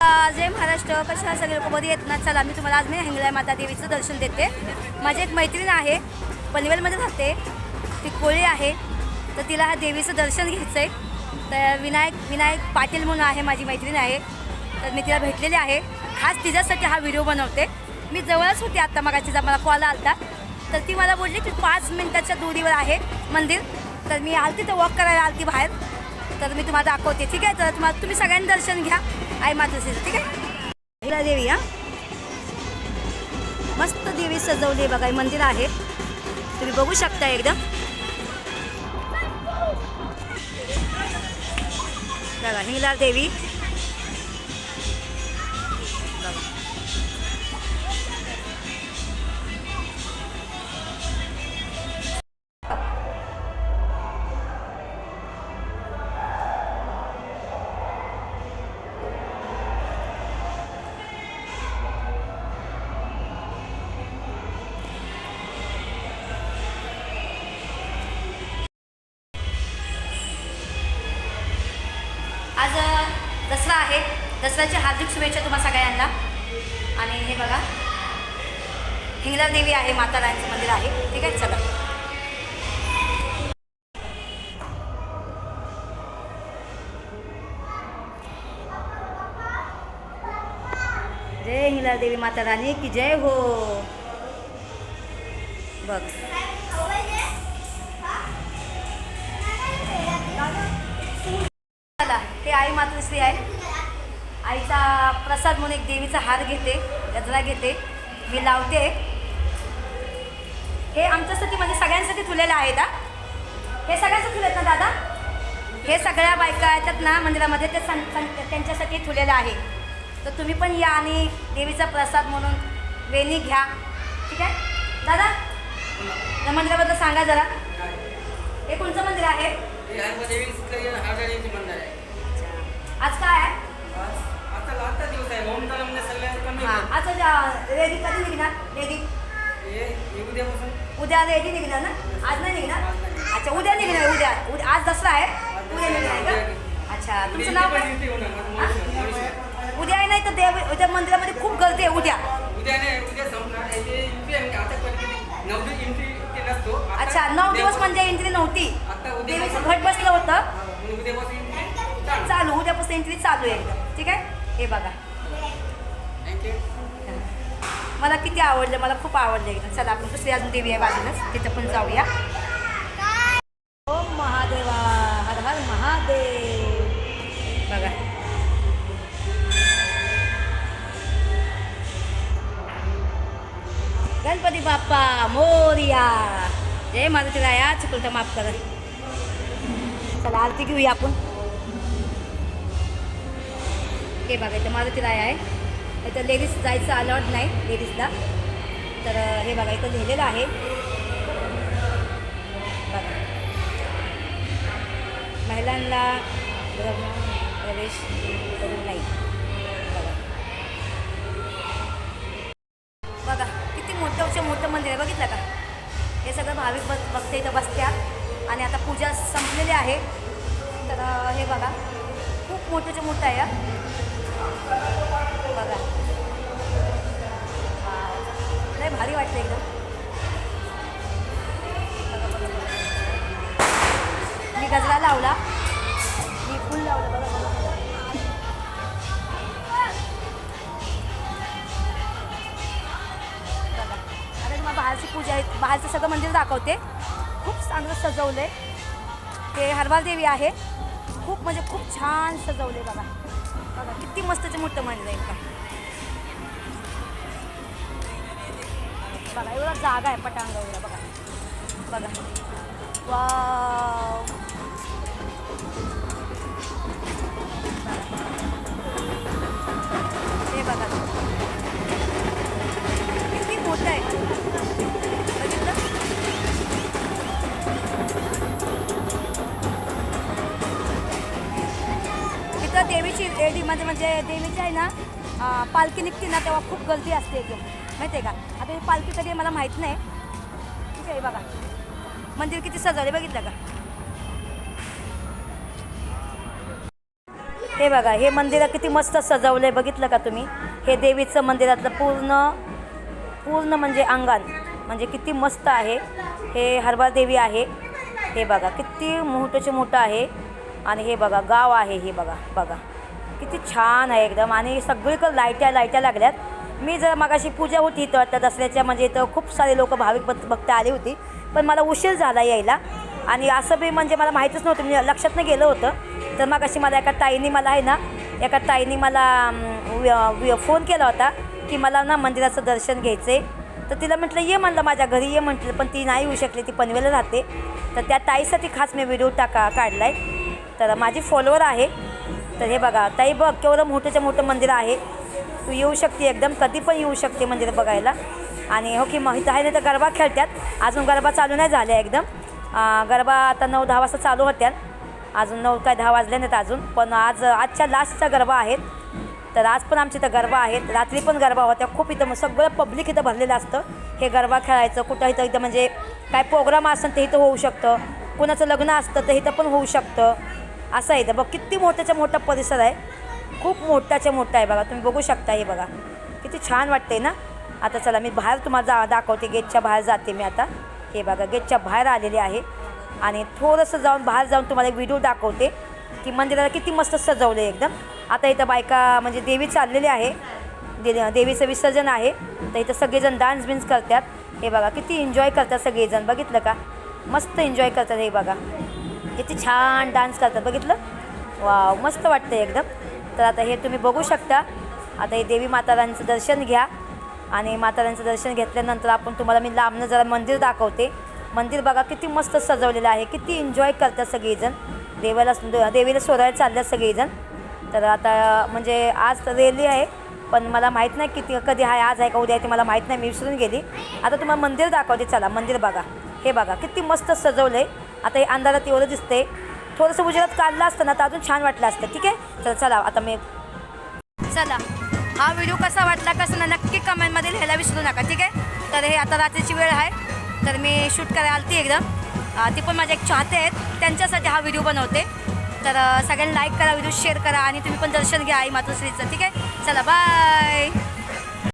अ, जय महाराष्ट्र. कशा सगळे लोक बरी येत ना? चला मी तुम्हाला आज मी हिंगळ्या माता देवीचं दर्शन देते. माझी एक मैत्रीण आहे पनवेलमध्ये राहते. ती कोळी आहे. तर तिला ह्या देवीचं दर्शन घ्यायचं आहे तर विनायक विनायक पाटील म्हणून आहे माझी मैत्रीण आहे. तर मी तिला भेटलेली आहे. खास तिच्यासाठी हा व्हिडिओ बनवते. मी जवळच होती आत्ता मग तिचा मला कॉल आला तर ती मला बोलली की पाच मिनिटाच्या दुरीवर आहे मंदिर. तर मी आलती तर वॉक करायला आलती बाहेर. तर मी तुम्हाला दाखवते. ठीक आहे? तर तुम्हाला तुम्ही सगळ्यांनी दर्शन घ्या. आई मातोश्रीचं ठीक आहे हिरा देवी हा? मस्त देवी सजवली आहे बघा हे मंदिर आहे. तुम्ही बघू शकता एकदम बघा हिंगलाल देवी. आज दसरा आहे. दसऱ्याची हार्दिक शुभेच्छा तुम्हा सगळ्यांना. आणि हे बघा हिंगला देवी आहे माता रायांचं मंदिर आहे. ठीक आहे चला. जय हिंगला देवी माता राणी की जय हो. बघ. ते हे आई मातृश्री आहे. आईचा प्रसाद म्हणून एक देवीचा हार घेते गजरा घेते. मी लावते. हे आमच्यासाठी म्हणजे सगळ्यांसाठी फुलेलं आहे हा हे सगळ्यांसाठी फुलेत ना दादा? हे सगळ्या बायका येतात ना मंदिरामध्ये ते सं सं त्यांच्यासाठी फुलेलं आहे. तर तुम्ही पण या आणि देवीचा प्रसाद म्हणून वेणी घ्या. ठीक आहे? दादा? या मंदिराबद्दल सांगा जरा. हे कोणचं मंदिर आहे. आज काय? आहे आता दिवस म्हणजे हां. आता रेडी कधी निघणार? रेडी? उद्या रेडी निघणार ना? आज नाही निघणार? अच्छा उद्या निघणार उद्या. उद्या आज दसरा आहे. उद्या निघणार का? अच्छा तुमचं नाव उद्या काय. उद्या नाही तर देव उद्या मंदिरामध्ये खूप गर्दी आहे उद्या. उद्या नाही उद्या संपणार. आहे. ते एंट्री आहे आता पण किती? नऊ दिवस एंट्री ते नसतो आता अच्छा नऊ दिवस म्हणजे एंट्री नव्हती. आता उद्या देवीचं घट बसलं होतं. उद्यापासून चालू उद्यापासून एंट्री चालू आहे ठीक आहे? हे बघा. मला किती आवडलं मला खूप आवडलं एकदम. चला आपण दुसरी अजून देवी आहे बाजूलाच तिथं पण जाऊया. ओम महादेवा हर हर महादेव. बघा. गणपती बाप्पा मोरिया. जय मारुतीला या चुकलं तर माफ करा. चला आरती घेऊया आपण. हे बघा इथं मारुतीला आहे. इथं लेडीज जायचं अलॉट नाही लेडीजला तर हे बघा इथं लिहिलेलं आहे. बघा. महिलांना प्रवेश करू नाही. बघा. बघा किती मोठं मोठं मंदिर आहे. बघितलं का? हे सगळं भाविक बस बघते इथं बसत्या. आणि आता पूजा संपलेली आहे. तर हे बघा. खूप मोठंच्या मोठं आहे बघा. वाव. लय भारी वाटतं एकदम. मी गजरा लावला. मी फुल लावलं. बघा बघा बाहेरची पूजा आहे. बाहेरचं सगळं मंदिर दाखवते. खूप चांगलं सजवलं आहे ते हरबाल देवी आहे. खूप म्हणजे खूप छान सजवले बघा. बघा किती मस्तचे मोठं मंदिर आहे का बघा एवढा जागा आहे पटांग एवढा बघा. बघा. वाव. तर देवीची एडीमध्ये म्हणजे देवीची आहे ना पालखी निघते ना तेव्हा खूप गर्दी असते एकदम. माहिती आहे का? आता ही पालखी कधी मला माहीत नाही. ठीक आहे बघा. मंदिर किती सजवले बघितलं का? हे बघा हे मंदिर किती मस्त सजवलं आहे बघितलं का तुम्ही? हे देवीचं मंदिरातलं पूर्ण पूर्ण म्हणजे अंगण म्हणजे किती मस्त आहे. हे हरबा देवी आहे. हे बघा किती मोठंचे मोठं आहे. आणि हे बघा गाव आहे हे बघा बघा. किती छान आहे एकदम. आणि सगळीकडे लाईट्या लाईट्या लागल्यात. मी जर मगाशी पूजा होती इथं त्या दसऱ्याच्या म्हणजे इथं खूप सारे लोक भाविक भक्त भक्त आली होती. पण मला उशीर झाला यायला. आणि असं बी म्हणजे मला माहीतच नव्हतं. मी लक्षात नाही गेलं होतं. तर मग अशी मला एका ताईने मला आहे ना एका ताईने मला व्य- व्य- फोन केला होता की मला ना मंदिराचं दर्शन घ्यायचं आहे तर तिला म्हटलं ये म्हणलं माझ्या घरी ये म्हटलं. पण ती नाही येऊ शकली ती पनवेला राहते. तर त्या ताईसाठी खास मी व्हिडिओ टाका काढला आहे तर माझी फॉलोवर आहे. तर हे बघा ताई बघ केवढं मोठंच्या मोठं मंदिर आहे. तू येऊ शकते एकदम कधी पण येऊ शकते मंदिर बघायला. आणि हो की माहीत आहे नाही तर गरबा खेळतात अजून गरबा चालू नाही झाल्या एकदम. गरबा आता नऊ दहा वाजता चालू होत्या अजून नऊ काय दहा वाजले नाहीत अजून. पण आज आजच्या लास्टच्या गरबा आहेत. तर आज पण आमच्या इथं गरबा आहेत. रात्री पण गरबा होत्या. खूप इथं मग सगळं पब्लिक इथं भरलेलं असतं. हे गरबा खेळायचं कुठं इथं इथं म्हणजे काय प्रोग्राम असेल ते इथं होऊ शकतं. कुणाचं लग्न असतं तर इथं पण होऊ शकतं. असं आहे. इथं बघ किती मोठ्याच्या मोठा परिसर आहे. खूप मोठाच्या मोठा आहे बघा. तुम्ही बघू शकता हे बघा. किती छान वाटते ना? आता चला मी बाहेर तुम्हाला जा दाखवते. गेटच्या बाहेर जाते मी आता. हे बघा गेटच्या बाहेर आलेले आहे. आणि थोडंसं जाऊन बाहेर जाऊन तुम्हाला एक व्हिडिओ दाखवते. की मंदिराला किती मस्त सजवलं आहे एकदम. आता इथं बायका म्हणजे देवी चाललेली आहे. दे देवीचं विसर्जन आहे. तर इथं सगळेजण डान्स बिन्स करतात. हे बघा किती एन्जॉय करतात सगळेजण. बघितलं का? मस्त एन्जॉय करतात हे बघा. किती छान डान्स करतात. बघितलं? वाव मस्त वाटतं एकदम. तर आता हे तुम्ही बघू शकता. आता हे देवी मातारांचं दर्शन घ्या. आणि मातारांचं दर्शन घेतल्यानंतर आपण तुम्हाला मी लांबनं जरा मंदिर दाखवते. मंदिर बघा किती मस्त सजवलेलं आहे. किती एन्जॉय करतात सगळेजण. देवाला देवीला सोडायला चालल्यात सगळेजण. तर आता म्हणजे आज तर रेली आहे. पण मला माहीत नाही किती कधी आहे आज आहे का उद्या आहे ते मला माहीत नाही. मी विसरून गेली. आता तुम्हाला मंदिर दाखवते. चला मंदिर बघा. हे बघा किती मस्त सजवलं आहे आता हे अंधारात एवढं दिसते. थोडंसं उजेडात काढलं असतं ना तर अजून छान वाटलं असतं. ठीक आहे? तर चला आता मी चला. हा व्हिडिओ कसा वाटला कसं ना नक्की कमेंटमध्ये लिहायला विसरू नका. ठीक आहे? तर हे आता रात्रीची वेळ आहे. तर मी शूट करायला आलती एकदम. ती पण माझे एक चाहते आहेत. त्यांच्यासाठी हा व्हिडिओ बनवते. तर सगळ्यांनी लाईक करा व्हिडिओ शेअर करा आणि तुम्ही पण दर्शन घ्या आई मातोश्रीचं. ठीक आहे? चला बाय